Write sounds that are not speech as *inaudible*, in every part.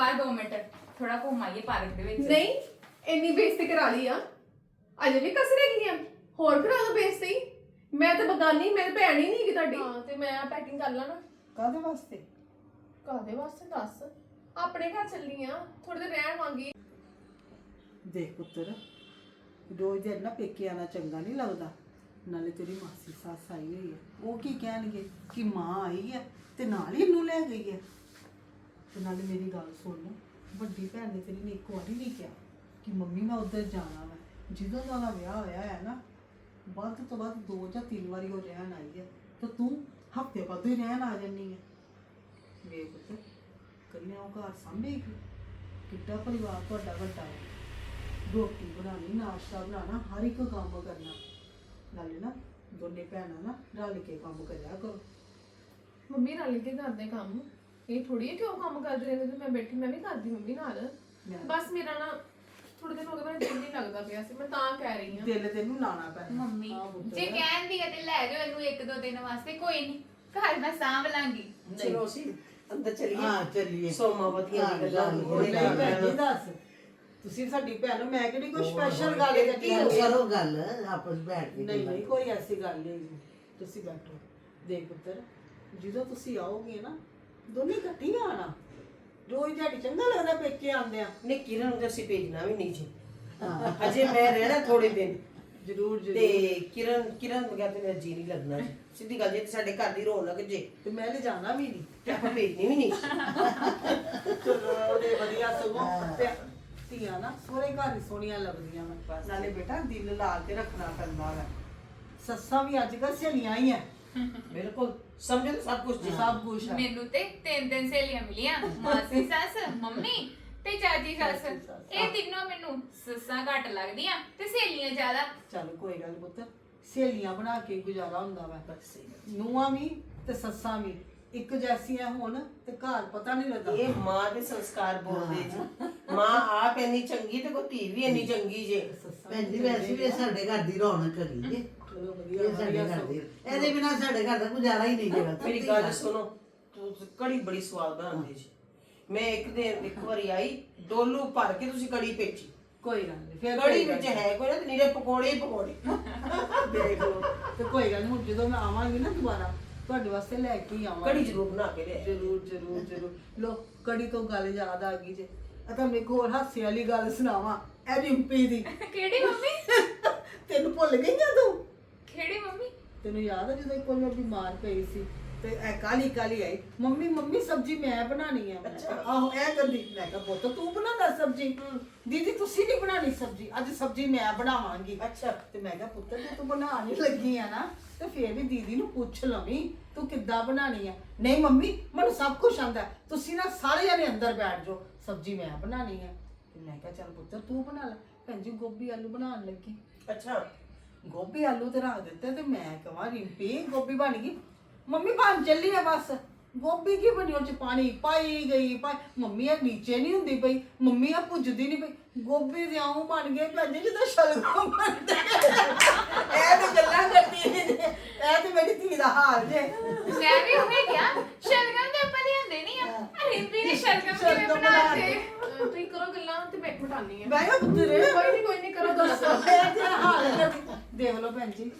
ਬਾਹਰ 2 ਮਿੰਟ ਥੋੜਾ ਘੁੰਮ ਆਈਏ ਪਾਰਕ ਦੇ ਵਿੱਚ। ਨਹੀਂ ਇੰਨੀ ਬੇਇੱਜ਼ਤੀ ਕਰਾ ਲਈ ਆ। ਅਜੇ ਵੀ ਕਸ ਰਹਿ ਗਈਆਂ ਹੋਰ ਕਰਾ ਦੋ ਬੇਇੱਜ਼ਤੀ? ਮੈਂ ਤਾਂ ਬਗਾਨੀ ਮੇਰੀ ਭੈਣ ਹੀ ਨਹੀਂ ਕਿ ਤੁਹਾਡੀ। ਹਾਂ ਤੇ ਮੈਂ ਪੈਕਿੰਗ ਕਰ ਲਾਂ ਨਾ। ਕਾਹਦੇ ਵਾਸਤੇ? ਕਾਦੇ ਵਾਸਤੇ ਦੱਸ? ਆਪਣੇ ਘਰ ਚੱਲੀ ਆ ਥੋੜੇ ਦਿਨ ਰਹਿਣ ਵਾਂਗੀ। ਦੇਖ ਪੁੱਤਰ ਰੋਜ਼ ਦੇ ਨਾ ਪੇਕੇ ਆਣਾ ਚੰਗਾ ਨਹੀਂ ਲੱਗਦਾ। ਨਾਲੇ ਤੇਰੀ ਮਾਸੀ ਸੱਸ ਆਈ ਹੋਈ ਹੈ ਉਹ ਕੀ ਕਹਿਣਗੇ? ਕਿ ਮਾਂ ਆਈ ਹੈ ਤੇ ਨਾਲ ਹੀ ਇਹਨੂੰ ਲੈ ਗਈ ਹੈ ਤੇ ਨਾਲੇ ਮੇਰੀ ਗੱਲ ਸੁਣ ਵੱਡੀ ਭੈਣ ਨੇ ਤੇਰੀ ਨੇ ਇੱਕ ਵਾਰੀ ਨਹੀਂ ਕਿਹਾ ਕਿ ਮੰਮੀ ਮੈਂ ਉੱਧਰ ਜਾਣਾ ਵਾ। ਜਦੋਂ ਦਾ ਉਹਦਾ ਵਿਆਹ ਹੋਇਆ ਹੈ ਨਾ, ਵੱਧ ਤੋਂ ਵੱਧ ਦੋ ਜਾਂ ਤਿੰਨ ਵਾਰੀ ਉਹ ਰਹਿਣ ਆਈ ਹੈ ਤੇ ਤੂੰ ਹਫ਼ਤੇ ਬਾਅਦ ਹੀ ਰਹਿਣ ਆ ਜੰਨੀ ਹੈ। ਵੇ ਪੁੱਤ ਕੰਨਿਆ ਉਹ ਘਰ ਸਾਂਭੇਗੀ ਕਿੱਡਾ ਪਰਿਵਾਰ ਤੁਹਾਡਾ ਵੱਡਾ ਹੈ ਰੋਟੀ ਬਣਾਉਣੀ, ਨਾਸ਼ਤਾ ਬਣਾਉਣਾ, ਹਰ ਇੱਕ ਕੰਮ ਕਰਨਾ। ਨਾਲੇ ਨਾ, ਦੋਨੇ ਭੈਣਾਂ ਨਾ ਰਲ ਕੇ ਕੰਮ ਕਰਿਆ ਕਰੋ। ਮੰਮੀ ਰਲ ਕੇ ਕਰਦੇ ਕੰਮ। ਇਹ ਥੋੜੀ ਹੈ ਕਿ ਉਹ ਕੰਮ ਕਰਦੇ ਰਹਿੰਦੇ ਤੇ ਮੈਂ ਬੈਠੀ ਮੈਂ ਵੀ ਕਰਦੀ ਮੰਮੀ ਨਾਲ। ਬਸ ਮੇਰਾ ਨਾ ਥੋੜੇ ਦਿਨ ਹੋ ਗਏ ਮੇਰਾ ਦਿਲ ਨਹੀਂ ਲੱਗਦਾ ਪਿਆ ਸੀ ਮੈਂ ਤਾਂ ਕਹਿ ਰਹੀ ਹਾਂ। ਦਿਲ ਤੈਨੂੰ ਲਾਣਾ ਪੈਣਾ। ਮੰਮੀ। ਜੇ ਕਹਿੰਦੀ ਹੈ ਤੇ ਲੈ ਜਾਓ ਇਹਨੂੰ ਇੱਕ ਦੋ ਦਿਨ ਵਾਸਤੇ ਕੋਈ ਨਹੀਂ ਘਰ ਮੈਂ ਸਾਂਭ ਲਾਂਗੀ। ਚਲੋ ਅਸੀਂ ਅੰਦਰ ਚੱਲੀਏ। ਹਾਂ ਚੱਲੀਏ। ਸੋਮਾ ਵਧੀਆ ਹਾਂ, ਦੀ ਗੱਲਾਂ ਨਹੀਂ ਭੈਣ ਜੀ ਦੱਸ। ਤੁਸੀਂ ਸਾਡੀ ਭੈਣ ਹੋ, ਮੈਂ ਕਿਹੜੀ ਕੋਈ ਸਪੈਸ਼ਲ ਗੱਲ ਕਰਦੀ ਕੀ ਹਾਂ ਕਰੋ ਗੱਲ ਆਪਸ ਬੈਠ ਕੇ ਨਹੀਂ ਨਹੀਂ ਕੋਈ ਐਸੀ ਗੱਲ ਨਹੀਂ ਤੁਸੀਂ ਬੈਠੋ। ਦੇਖ ਪੁੱਤਰ ਜਦੋਂ ਤੁਸੀਂ ਆਓਗੇ ਨਾ ਦੋਨੇ ਇਕੱਠੀਆਂ ਆਣਾ ਰੋਜ਼ ਦਿਹਾੜੀ ਚੰਗਾ ਲੱਗਦਾ ਪੇਕੇ ਆਉਂਦੇ ਆ ਨਹੀਂ ਕਿਰਨ ਨੂੰ ਤਾਂ ਅਸੀਂ ਭੇਜਣਾ ਵੀ ਨਹੀਂ ਜੀ। ਅਜੇ ਮੈਂ ਰਹਿਣਾ ਥੋੜੇ ਦਿਨ। ਜ਼ਰੂਰ ਤੇ ਜ਼ਰੂਰ ਕਿਰਨ ਕਿਰਨ ਬਗੈਰ ਤੇ ਮੇਰਾ ਜੀ ਨਹੀਂ ਲੱਗਣਾ ਜੀ। ਸਿੱਧੀ ਗੱਲ ਜੇ ਤੇ ਸਾਡੇ ਘਰ ਦੀ ਰੌਣਕ ਜੇ। ਤੇ ਮੈਂ ਲੈ ਜਾਣਾ ਵੀ ਨਹੀਂ। ਤੇ ਆਪਾਂ ਭੇਜਣੀ ਵੀ ਨਹੀਂ। ਚਲੋ ਦੇ ਵਧੀਆ ਸਗੋਂ ਤੇ ਧੀਆਂ ਨਾ ਸੋਹਰੇ ਘਰ ਹੀ ਸੋਹਣੀਆਂ ਲੱਗਦੀਆਂ ਵਾ ਨਾਲੇ ਬੇਟਾ ਦਿਲ ਲਾ ਕੇ ਰੱਖਣਾ ਪੈਂਦਾ ਸੱਸਾਂ ਵੀ ਅੱਜ ਕੱਲ੍ਹ ਸਹੇਲੀਆਂ ਹੀ ਐ ਬਿਲਕੁਲ ਸਮਝੋ ਤਾਂ ਸਭ ਕੁਝ ਜੀ ਸਭ ਕੁਝ ਮੈਨੂੰ ਤੇ ਤਿੰਨ ਤਿੰਨ ਸਹੇਲੀਆਂ ਮਿਲੀਆਂ ਮਾਸੀ ਸੱਸ ਮੰਮੀ ਤੇ ਚਾਚੀ ਸੱਸ। ਇਹ ਤਿੰਨੋਂ ਮੈਨੂੰ ਸੱਸਾਂ ਘੱਟ ਲੱਗਦੀਆਂ ਤੇ ਸਹੇਲੀਆਂ ਜ਼ਿਆਦਾ। ਚੱਲ ਕੋਈ ਗੱਲ ਨੀ ਪੁੱਤ ਸਹੇਲੀਆਂ ਬਣਾ ਕੇ ਗੁਜ਼ਾਰਾ ਹੁੰਦਾ ਵਾ। ਬਸ ਸਹੀ ਗੱਲ। ਨੂੰਹਾਂ ਵੀ ਤੇ ਸੱਸਾਂ ਵੀ ਇੱਕ ਜੈਸੀਆਂ ਹੋਣ ਤੇ ਘਰ ਪਤਾ ਨਹੀਂ ਲੱਗਦਾ। ਇਹ ਮਾਂ ਦੇ ਸੰਸਕਾਰ ਬੋਲਦੇ ਜੀ। ਮਾਂ ਆਪ ਇੰਨੀ ਚੰਗੀ ਤੇ ਕੋ ਧੀ ਵੀ ਇੰਨੀ ਚੰਗੀ ਜੇ। ਸੱਸਾਂ ਭੈਣ ਜੀ ਵੈਸੇ ਵੀ ਇਹ ਸਾਡੇ ਘਰ ਦੀ ਰੌਣਕ ਹੈਗੀ ਜੇ। ਇਹ ਸਾਡੇ ਘਰ ਦੀ ਇਹਦੇ ਬਿਨਾ ਸਾਡੇ ਘਰ ਦਾ ਗੁਜ਼ਾਰਾ ਹੀ ਨਹੀਂ ਜਿਹੜਾ ਮੇਰੀ ਗੱਲ ਸੁਣੋ ਤੁਸੀਂ ਕੜੀ ਬੜੀ ਸਵਾਦ ਬਣਾਉਂਦੇ ਜੀ ਮੈਂ ਇੱਕ ਦਿਨ ਇੱਕ ਵਾਰੀ ਆਈ ਡੋਲੂ ਭਰ ਕੇ ਤੁਸੀਂ ਕੜੀ ਪੇਚੀ ਕੋਈ ਗੱਲ ਨਹੀਂ ਫਿਰ ਕੜੀ ਵਿੱਚ। ਹੈ ਕੋਈ ਨਾ ਤੇ ਨੀਰੇ ਪਕੌੜੇ ਹੀ ਪਕੌੜੇ। ਦੇਖ ਲਓ ਤੇ ਕੋਈ ਗੱਲ ਨੀ ਹੁਣ ਜਦੋਂ ਮੈਂ ਆਵਾਂਗੀ ਨਾ ਦੁਬਾਰਾ ਤੁਹਾਡੇ ਵਾਸਤੇ ਲੈ ਕੇ ਹੀ ਆਵਾਂਗੀ। ਕੜੀ ਜ਼ਰੂਰ ਬਣਾ ਕੇ ਲਿਆਏ ਜ਼ਰੂਰ ਜ਼ਰੂਰ ਜ਼ਰੂਰ। ਲੋ ਕੜੀ ਤੋਂ ਗੱਲ ਯਾਦ ਆ ਗਈ ਜੇ। ਆ ਤਾਂ ਮੇਰੇ ਕੋਲ ਹਾਸੇ ਵਾਲੀ ਗੱਲ ਸੁਣਾਵਾਂ ਇਹ ਰਿੰਪੀ ਦੀ। ਕਿਹੜੀ ਮੰਮੀ? ਤੈਨੂੰ ਭੁੱਲ ਗਈ ਆ? ਤੂੰ ਤੈਨੂੰ ਯਾਦ ਆ ਜਦੋਂ ਇੱਕ ਵਾਰ ਮੈਂ ਬਿਮਾਰ ਪਈ ਸੀ? ਤੇ ਇਹ ਕਾਲੀ ਕਾਲੀ ਆਈ। ਮੰਮੀ ਮੰਮੀ ਸਬਜ਼ੀ ਮੈਂ ਬਣਾਣੀ ਆ। ਅੱਛਾ। ਆਹੋ ਇਹ ਕਹਿੰਦੀ ਮੈਂ ਕਿਹਾ ਪੁੱਤ ਤੂੰ ਬਣਾਣਾ ਸਬਜ਼ੀ? ਦੀਦੀ ਤੁਸੀਂ ਨਹੀਂ ਬਣਾਣੀ ਸਬਜ਼ੀ। ਅੱਜ ਸਬਜ਼ੀ ਮੈਂ ਬਣਾਵਾਂਗੀ। ਅੱਛਾ। ਤੇ ਮੈਂ ਕਿਹਾ ਪੁੱਤਰ ਜੇ ਤੂੰ ਬਣਾਉਣ ਹੀ ਲੱਗੀ ਆ ਨਾ ਤੇ ਫੇਰ ਵੀ ਦੀਦੀ ਨੂੰ ਪੁੱਛ ਲਵੀਂ ਤੂੰ ਕਿੱਦਾਂ ਬਣਾਣੀ ਆ? ਨਹੀਂ ਮੰਮੀ ਮੈਨੂੰ ਸਭ ਕੁਝ ਆਂਦਾ ਤੁਸੀਂ ਨਾ ਸਾਰੇ ਜਣੇ ਅੰਦਰ ਬੈਠ ਜਾਓ। ਸਬਜ਼ੀ ਮੈਂ ਬਣਾਣੀ ਆ। ਤੇ ਮੈਂ ਕਿਹਾ ਚੱਲ ਪੁੱਤਰ ਤੂੰ ਬਣਾ ਲੈ। ਭੈਣ ਜੀ ਗੋਭੀ ਆਲੂ ਬਣਾਉਣ ਲੱਗੀ। ਅੱਛਾ। ਗੋਭੀ ਆਲੂ ਤੇ ਰੱਖ ਦਿੱਤੇ ਤੇ ਮੈਂ ਕਹਾਂ ਰਿੰਪੀ ਗੋਭੀ ਬਣ ਗਈ। ਮੰਮੀ ਬਣ ਚੱਲੀ ਆ ਬਸ। ਗੋਭੀ ਕੀ ਬਣੀ ਉਹ ਚ ਪਾਣੀ? ਪਾਈ ਗਈ ਪਾਈ। ਮੰਮੀ ਇਹ ਨੀਚੇ ਨਹੀਂ ਹੁੰਦੀ ਪਈ। ਮੰਮੀ ਆ ਭੁੱਜਦੀ ਨਹੀਂ ਪਈ। ਗੋਭੀ ਦੇ ਆਉਂ ਬਣ ਗਏ ਭੈਣ ਜੀ ਜਿੱਦਾਂ ਸ਼ਲਗਮ ਬਣਦੇ ਇਹ ਤੇ ਗੱਲਾਂ ਕਰਦੀ ਨੇ ਇਹ ਤੇ ਮੇਰੀ ਧੀ ਦਾ ਹਾਲ ਜੇ। ਮੈਂ ਵੀ ਉਹੀ ਕਿਹਾ ਸ਼ਲਗਮ ਤੇ ਆਪਾਂ ਲਿਆਂਦੇ ਨਹੀਂ ਆ। ਰਿੰਪੀ ਨੇ ਸ਼ਲਗਮ ਕਿਵੇਂ ਬਣਾਤੇ? ਤੁਸੀਂ ਕਰੋ ਗੱਲਾਂ ਤੇ ਮੈਂ ਮਟਾਨੀ ਆ ਬਹਿ ਜਾ ਪੁੱਤਰ। ਕੋਈ ਨਹੀਂ ਕੋਈ ਨਹੀਂ ਕਰੋ ਦੱਸੋ। ਇਹ ਤੇ ਹਾਲ ਹੈ। ਦੇਖ ਲਓ ਭੈਣ ਜੀ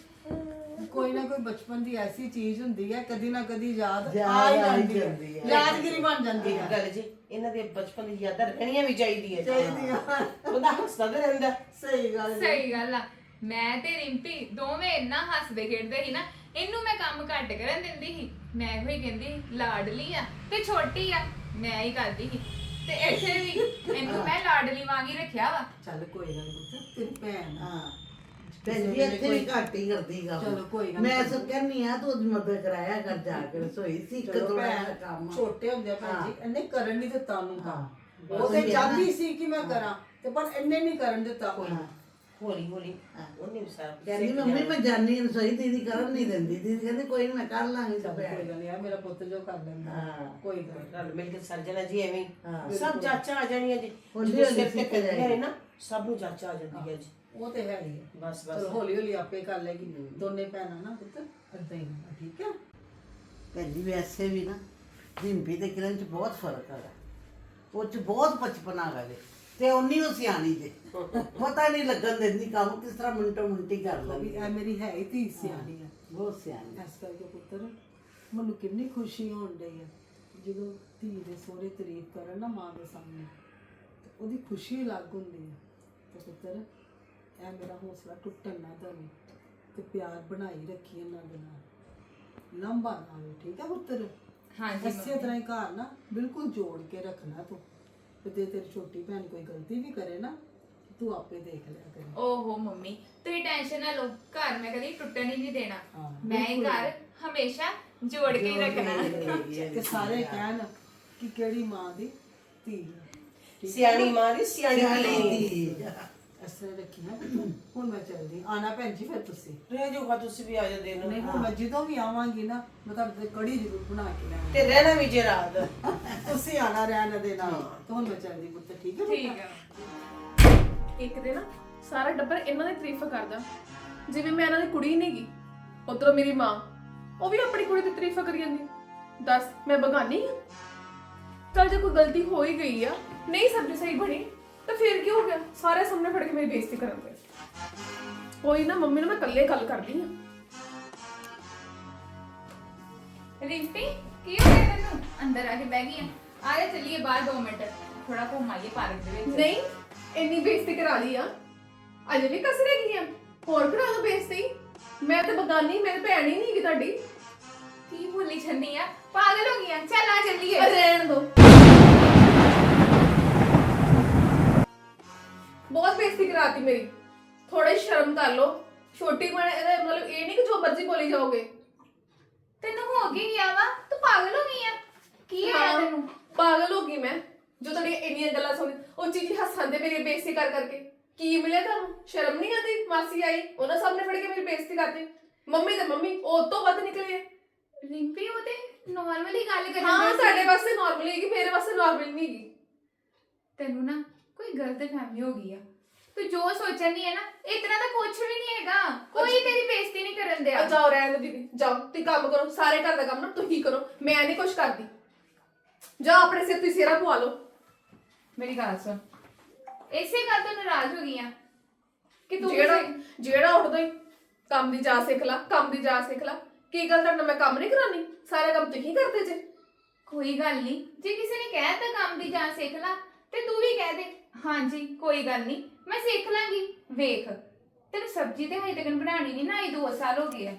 ਕੋਈ ਨਾ ਕੋਈ ਬਚਪਨ ਦੀ ਐਸੀ ਚੀਜ਼ ਹੁੰਦੀ ਹੈ ਕਦੀ ਨਾ ਕਦੀ ਯਾਦ ਯਾਦ ਆ ਹੀ ਆ ਹੀ। ਜਾਂਦੀ ਜਾਂਦੀ ਹੈ। ਹੈ। ਯਾਦਗਿਰੀ ਬਣ ਜਾਂਦੀ ਹੈ। ਗੱਲ ਜੀ ਇਹਨਾਂ ਦੇ ਬਚਪਨ ਦੀ ਯਾਦਾਂ ਰਹਿਣੀਆਂ ਵੀ ਚਾਹੀਦੀਆਂ ਬੰਦਾ ਹੱਸਦਾ ਤੇ ਰਹਿੰਦਾ। ਸਹੀ ਗੱਲ। ਸਹੀ ਗੱਲ ਆ। ਮੈਂ ਤੇ ਰਿੰਪੀ ਦੋਵੇਂ ਇੰਨਾ ਹੱਸਦੇ ਖੇਡਦੇ ਸੀ ਨਾ ਇਹਨੂੰ ਮੈਂ ਕੰਮ ਘੱਟ ਕਰਨ ਦਿੰਦੀ ਸੀ। ਮੈਂ ਇਹੋ ਹੀ ਕਹਿੰਦੀ ਸੀ, ਲਾਡਲੀ ਆ ਤੇ ਛੋਟੀ ਆ ਮੈਂ ਹੀ ਕਰਦੀ ਸੀ। ਤੇ ਇੱਥੇ ਵੀ ਇਹਨੂੰ ਮੈਂ ਲਾਡਲੀ ਵਾਂਗ ਹੀ ਰੱਖਿਆ ਵਾ ਚੱਲ ਕੋਈ ਗੱਲ ਨਹੀਂ ਪੁੱਤ ਤੇਰੀ ਭੈਣ ਆ। ਹਾਂ ਭੈਣ ਜੀ ਇੱਥੇ ਵੀ ਘੱਟ ਹੀ ਕਰਦੀ ਗਾ ਚਲੋ ਕੋਈ ਗੱਲ ਨੀ। ਮੈਂ ਸਭ ਕਹਿੰਨੀ ਆ ਤੂੰ ਉਹਦੀ ਮਦਦ ਕਰਾਇਆ ਕਰ ਜਾ ਕੇ ਰਸੋਈ ਸੀ ਚਲੋ ਕਦੋਂ ਭੈਣ ਕੰਮ ਛੋਟੇ ਹੁੰਦੇ ਆ ਭੈਣ ਜੀ ਇਹਨੇ ਕਰਨ ਨਹੀਂ ਦਿੱਤਾ ਉਹਨੂੰ ਕੰਮ। ਉਹ ਤੇ। ਚਾਹਦੀ ਸੀ ਕਿ ਮੈਂ ਕਰਾਂ ਤੇ ਪਰ ਇਹਨੇ ਨਹੀਂ ਕਰਨ ਦਿੱਤਾ ਕੋਈ ਹਾਂ। ਹੌਲੀ ਹੌਲੀ ਉਹਨੇ ਵੀ ਸਾਰਾ ਕਹਿੰਦੀ ਮੰਮੀ ਮੈਂ ਜਾਨੀ ਰਸੋਈ ਦੀਦੀ ਕਰਨ ਨਹੀਂ ਦਿੰਦੀ। ਦੀਦੀ ਕਹਿੰਦੀ ਕੋਈ ਨੀ ਮੈਂ ਕਰ ਲਾਂਗੀ ਦੁਪਹਿਰ। ਕੋਈ ਗੱਲ ਨਹੀਂ ਆ ਮੇਰਾ ਪੁੱਤ ਜੋ ਕਰ ਲੈਂਦਾ। ਹਾਂ। ਕੋਈ ਗੱਲ ਨੀ। ਰਲ ਮਿਲ ਕੇ ਸਰਜਣਾ ਜੀ ਐਵੇਂ ਹੀ। ਹਾਂ। ਸਭ ਜਾਚਾ ਆ ਜਾਣੀਆਂ ਜੀ। ਹੌਲੀ ਜਦੋਂ ਹੌਲੀ ਸਿਰ ਤੇ ਸਿੱਖ ਜਾਏਗੀ। ਨੇ ਨਾ ਸਭ ਨੂੰ ਜਾਚਾ ਆ ਜਾਂਦੀ ਹੈ ਜੀ। ਉਹ ਤੇ ਹੈ ਹੀ ਹੈ। ਬਸ ਚਲੋ ਬਸ ਹੌਲੀ ਹੌਲੀ ਆਪੇ ਕਰ ਲੈਗੀ ਦੋਨੇ ਭੈਣਾਂ ਨਾ ਪੁੱਤ ਏਦਾਂ ਹੀ ਹੋਣਾ, ਠੀਕ ਹੈ? ਜੀ ਵੈਸੇ ਵੀ ਨਾ ਰਿੰਪੀ ਤੇ ਕਿਰਨ ਚ ਬਹੁਤ ਫ਼ਰਕ ਹੈਗਾ। ਉਹ ਚ ਬਹੁਤ ਬਚਪਨਾ ਹੈਗਾ ਜੇ। ਤੇ ਉਨੀ ਉਹ ਸਿਆਣੀ ਜੇ। ਪਤਾ ਨਹੀਂ ਲੱਗਣ ਦਿੰਦੀ ਕੰਮ ਕਿਸ ਤਰ੍ਹਾਂ ਮਿੰਟੋ ਮਿੰਟੀ ਕਰ ਵੀ ਲੈਂਦੀ। ਇਹ ਮੇਰੀ ਹੈ ਹੀ ਧੀ ਸਿਆਣੀ ਆ। ਬਹੁਤ ਸਿਆਣੀ। ਇਸ ਕਰਕੇ ਪੁੱਤਰ ਮੈਨੂੰ ਕਿੰਨੀ ਖੁਸ਼ੀ ਹੋਣ ਡਈ ਆ। ਜਦੋਂ ਧੀ ਦੇ ਸੋਹਰੇ ਤਾਰੀਫ ਕਰਨ ਨਾ ਮਾਂ ਦੇ ਸਾਹਮਣੇ ਤੇ ਉਹਦੀ ਖੁਸ਼ੀ ਅਲੱਗ ਹੁੰਦੀ ਆ। ਤੇ ਪੁੱਤਰ ਇਹ ਮੇਰਾ ਹੌਸਲਾ ਟੁੱਟਣ ਨਾ ਦੇਵੇ ਤੇ ਪਿਆਰ ਬਣਾਈ ਰੱਖੀ ਇਹਨਾਂ ਦੇ ਨਾਲ। ਲੰਬਾ ਨਾ ਹੋਵੇ ਠੀਕ ਆ ਪੁੱਤਰ? ਹਾਂਜੀ ਇਸੇ ਤਰ੍ਹਾਂ ਹੀ ਘਰ ਨਾ ਬਿਲਕੁਲ ਜੋੜ ਕੇ ਰੱਖਣਾ ਤੂੰ। ਤੇ ਜੇ ਤੇਰੀ ਛੋਟੀ ਭੈਣ ਕੋਈ ਗਲਤੀ ਵੀ ਕਰੇ ਨਾ ਤੂੰ ਆਪੇ ਦੇਖ ਲਿਆ ਕਰੇ। ਓਹੋ ਮੰਮੀ ਤੁਸੀਂ ਟੈਨਸ਼ਨ ਨਾ ਲਓ ਘਰ ਮੈਂ ਕਦੀ ਟੁੱਟਣ ਹੀ ਨਹੀਂ ਦੇਣਾ। ਹਾਂ, ਮੈਂ ਇਹ ਘਰ ਹਮੇਸ਼ਾ ਜੋੜ ਕੇ ਹੀ ਰੱਖਣਾ। ਤੇ ਸਾਰੇ ਕਹਿਣ ਕਿ ਕਿਹੜੀ ਮਾਂ ਦੀ ਧੀ ਸਿਆਣੀ ਮਾਂ ਦੀ ਸਿਆਣੀ ਧੀ। ਇਸ ਤਰ੍ਹਾਂ ਰੱਖੀ ਨਾ। ਪੁੱਤ। ਹੁਣ ਮੈਂ ਚੱਲਦੀ ਆਣਾ ਭੈਣ ਜੀ ਫਿਰ ਤੁਸੀਂ। ਰਹਿ ਜਾਊਗਾ ਤੁਸੀਂ ਵੀ ਆ ਜਾ ਦੇਣ ਨਹੀਂ ਹੁਣ ਮੈਂ ਜਦੋਂ ਵੀ ਆਵਾਂਗੀ ਨਾ ਮੈਂ ਤੁਹਾਡੇ ਤੇ ਕੜੀ ਜ਼ਰੂਰ ਬਣਾ ਕੇ ਲਿਆਵਾਂਗੀ ਤੇ ਰਹਿਣਾ ਵੀ ਜੇ ਰਾਤ। ਤੁਸੀਂ ਆਣਾ ਰਹਿਣ ਦੇ ਨਾਲ। ਤਾਂ ਹੁਣ ਮੈਂ ਚੱਲਦੀ ਪੁੱਤ ਠੀਕ ਹੈ ਪੁੱਤ? ਠੀਕ ਆ। ਇੱਕ ਦਿਨ ਸਾਰਾ ਟੱਬਰ ਇਹਨਾਂ ਦੀ ਤਾਰੀਫ ਕਰਦਾ। ਜਿਵੇਂ ਮੈਂ ਇਹਨਾਂ ਦੀ ਕੁੜੀ ਨਹੀਂਗੀ ਉਧਰੋਂ ਮੇਰੀ ਮਾਂ। ਉਹ ਵੀ ਆਪਣੀ ਕੁੜੀ ਦੀ ਤਾਰੀਫ ਕਰੀ ਜਾਂਦੀ। ਦੱਸ ਮੈਂ ਬਗਾਨੀ ਆ? ਚਲ ਜੇ ਕੋਈ ਗਲਤੀ ਹੋ ਹੀ ਗਈ ਆ ਨਹੀਂ ਸਬਜ਼ੀ ਸਹੀ ਬਣੀ ਤਾਂ ਫਿਰ ਕੀ ਹੋ ਗਿਆ ਸਾਰੇ ਸਾਹਮਣੇ ਫੜ ਕੇ ਮੇਰੀ ਬੇਇੱਜ਼ਤੀ ਕਰਨ ਦੇ ਕੋਈ ਨਾ ਮੰਮੀ ਨਾਲ ਮੈਂ ਇਕੱਲੇ ਗੱਲ ਕਰਦੀ ਆ। ਰਿੰਪੀ ਕੀ ਹੋ ਗਿਆ ਤੈਨੂੰ ਅੰਦਰ ਆ ਕੇ ਬਹਿ ਗਈ ਆ। ਆ ਜਾ ਚੱਲੀਏ ਬਾਹਰ 2 ਮਿੰਟ ਥੋੜਾ ਘੁੰਮ ਆਈਏ ਪਾਰਕ ਦੇ ਵਿੱਚ ਨਹੀਂ ਇੰਨੀ ਬੇਇੱਜ਼ਤੀ ਕਰਾ ਲਈ ਆ। ਅਜੇ ਵੀ ਕਸ ਰਹਿ ਗਈ ਆ। ਹੋਰ ਕਰਾ ਦੋ ਬੇਇੱਜ਼ਤੀ ਮੈਂ ਤਾਂ ਬਗਾਨੀ ਮੇਰੀ ਭੈਣ ਹੀ ਨਹੀਂ ਹੈਗੀ ਤੁਹਾਡੀ ਕੀ ਭੁੱਲੀ ਛੰਨੀ ਆ? ਪਾਗਲ ਹੋ ਗਈ ਆ। ਚੱਲ ਆ ਚੱਲੀਏ ਰਹਿਣ ਦੋ ਬਹੁਤ ਬੇਇੱਜ਼ਤੀ ਕਰਾਤੀ ਮੇਰੀ। ਥੋੜੀ ਸ਼ਰਮ ਕਰ ਲਓ। ਛੋਟੀ ਬਣ ਇਹਦਾ ਮਤਲਬ ਇਹ ਨਹੀਂ ਕਿ ਜੋ ਮਰਜ਼ੀ ਬੋਲੀ ਜਾਓਗੇ। ਤੈਨੂੰ ਹੋ ਕੀ ਗਿਆ ਵਾ? ਤੂੰ ਪਾਗਲ ਹੋ ਗਈ ਆ। ਕੀ ਹੋਇਆ ਹਾਂ, ਤੈਨੂੰ ਪਾਗਲ ਹੋ ਗਈ ਮੈਂ। ਜੋ ਤੁਹਾਡੀਆਂ ਇੰਨੀਆਂ ਗੱਲਾਂ ਸੁਣ ਉਹ ਚੀਜ਼ ਹੱਸਣ ਦੇ ਮੇਰੀ ਬੇਇੱਜ਼ਤੀ ਕਰ ਕਰਕੇ। ਕੀ ਮਿਲਿਆ ਤੁਹਾਨੂੰ? ਸ਼ਰਮ ਨਹੀਂ ਆਉਂਦੀ? ਮਾਸੀ ਆਈ ਉਹਨਾਂ ਸਾਹਮਣੇ ਫੜ ਕੇ ਮੇਰੀ ਬੇਇੱਜ਼ਤੀ ਕਰਦੀ ਮੰਮੀ ਤੇ ਮੰਮੀ ਉਹ ਤੋਂ ਵੱਧ ਨਿਕਲੇ ਆ। ਰਿੰਪੀ ਉਹ ਤੇ ਨਾਰਮਲੀ ਗੱਲ ਕਰੀ ਹਾਂ ਸਾਡੇ ਵਾਸਤੇ ਨਾਰਮਲ ਹੈਗੀ ਮੇਰੇ ਵਾਸਤੇ ਨਾਰਮਲ ਨਹੀਂ ਹੈਗੀ। ਤੈਨੂੰ ਨਾ ਕੋਈ ਗਲਤ ਫਹਿਮੀ ਹੋ ਗਈ ਆ। ਤੂੰ ਜੋ ਸੋਚਣ ਦੀ ਹੈ ਨਾ ਇਤਨਾ ਤਾਂ ਕੁਝ ਵੀ ਨਹੀਂ ਹੈਗਾ। ਕੋਈ ਤੇਰੀ ਬੇਇੱਜ਼ਤੀ ਨਹੀਂ ਕਰਨ ਆ ਦਿਆ ਜਾਓ ਰਹਿਣ ਦਿਓ ਦੀਦੀ। ਜਾਓ ਤੁਸੀਂ ਕੰਮ ਕਰੋ ਸਾਰੇ ਘਰ ਦਾ ਕੰਮ ਨਾ ਤੁਸੀਂ ਕਰੋ। ਮੈਂ ਨਹੀਂ ਕੁਝ ਕਰਦੀ। ਜਾਓ ਆਪਣੇ ਸਿਰ ਤੁਸੀਂ ਸਿਰਾ ਪਵਾ ਲਓ। ਮੇਰੀ ਗੱਲ ਸੁਣ। ਇਸੇ ਗੱਲ ਤੋਂ ਨਾਰਾਜ਼ ਹੋ ਗਈ ਆ ਕਿ ਤੂੰ ਜਿਹੜਾ ਕਿਸੇ- ਜਿਹੜਾ ਉੱਠਦਾ ਹੀ ਕੰਮ ਦੀ ਜਾ ਸਿੱਖ ਲਾ ਕੰਮ ਦੀ ਜਾ ਸਿੱਖ ਲਾ। ਕੀ ਗੱਲ ਤੁਹਾਡੇ ਨਾਲ ਮੈਂ ਕੰਮ ਨਹੀਂ ਕਰਾਨੀ ਸਾਰਾ ਕੰਮ ਤੁਸੀਂ ਕਰਦੇ ਜੇ। ਕੋਈ ਗੱਲ ਨਹੀਂ। ਜੇ ਕਿਸੇ ਨੇ ਕਹਿ ਤਾ ਕੰਮ ਦੀ ਜਾਂ ਸਿੱਖ ਲਾ ਤੇ ਤੂੰ ਵੀ ਕਹਿ ਦੇ। ਹਾਂਜੀ, ਕੋਈ ਗੱਲ ਨਹੀਂ। ਮੈਂ ਸਿੱਖ ਲਾਂਗੀ। ਵੇਖ, ਤੈਨੂੰ ਸਬਜ਼ੀ ਤੇ ਹਜੇ ਤੱਕ ਬਣਾਣੀ ਨਹੀਂ ਨਾ, ਇਹ 2 ਸਾਲ ਹੋ ਗਏ ਆ।